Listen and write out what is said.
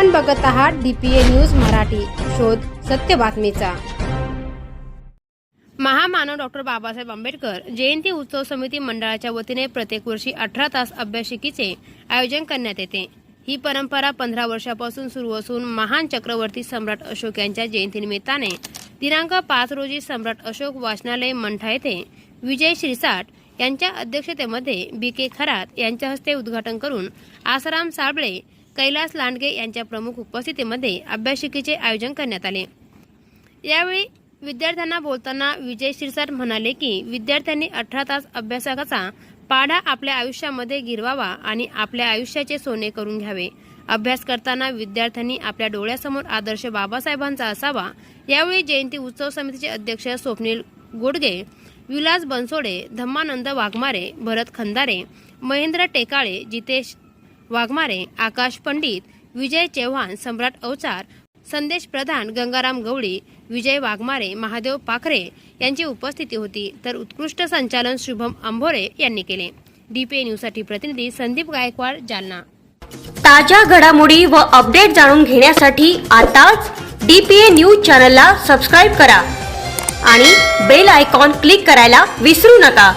आपण बघत आहात डीपीए न्यूज मराठी. शोध सत्य बातमीचा. महामानव डॉक्टर बाबासाहेब आंबेडकर जयंती उत्सव समिती मंडळाच्या वतीने प्रत्येक वर्षी अठरा तास अभ्यासिकेचे आयोजन करण्यात येते. ही परंपरा पंधरा वर्षापासून सुरू असून महान चक्रवर्ती सम्राट अशोक यांच्या जयंतीनिमित्ताने दिनांक पाच रोजी सम्राट अशोक वाचनालय मंठा येथे विजय श्रीसाट यांच्या अध्यक्षतेमध्ये बी के खरात यांच्या हस्ते उद्घाटन करून आसाराम साबळे कैलास लांडगे यांच्या प्रमुख उपस्थितीमध्ये अभ्यासिकेचे आयोजन करण्यात आले. यावेळी विद्यार्थ्यांना बोलताना विजय शिरसाट म्हणाले की विद्यार्थ्यांनी अठरा तास अभ्यासाचा पाढा आपल्या आयुष्यामध्ये गिरवावा आणि आपल्या आयुष्याचे सोने करून घ्यावे. अभ्यास करताना विद्यार्थ्यांनी आपल्या डोळ्यासमोर आदर्श बाबासाहेबांचा असावा. यावेळी जयंती उत्सव समितीचे अध्यक्ष स्वप्नील गोडगे विलास बनसोडे धम्मानंद वाघमारे भरत खंदारे महेंद्र टेकाळे जितेश वाघमारे आकाश पंडित विजय चव्हाण सम्राट अवचार संदेश प्रधान गंगाराम गवळी विजय वाघमारे महादेव पाखरे यांची उपस्थिती होती. तर उत्कृष्ट संचालन शुभम आंभोरे यांनी केले. डीपीए न्यूजसाठी प्रतिनिधी संदीप गायकवाड जालना. ताज्या घडामोडी व अपडेट जाणून घेण्यासाठी आताच डीपीए न्यूज चॅनलला सबस्क्राईब करा आणि बेल आयकॉन क्लिक करायला विसरू नका.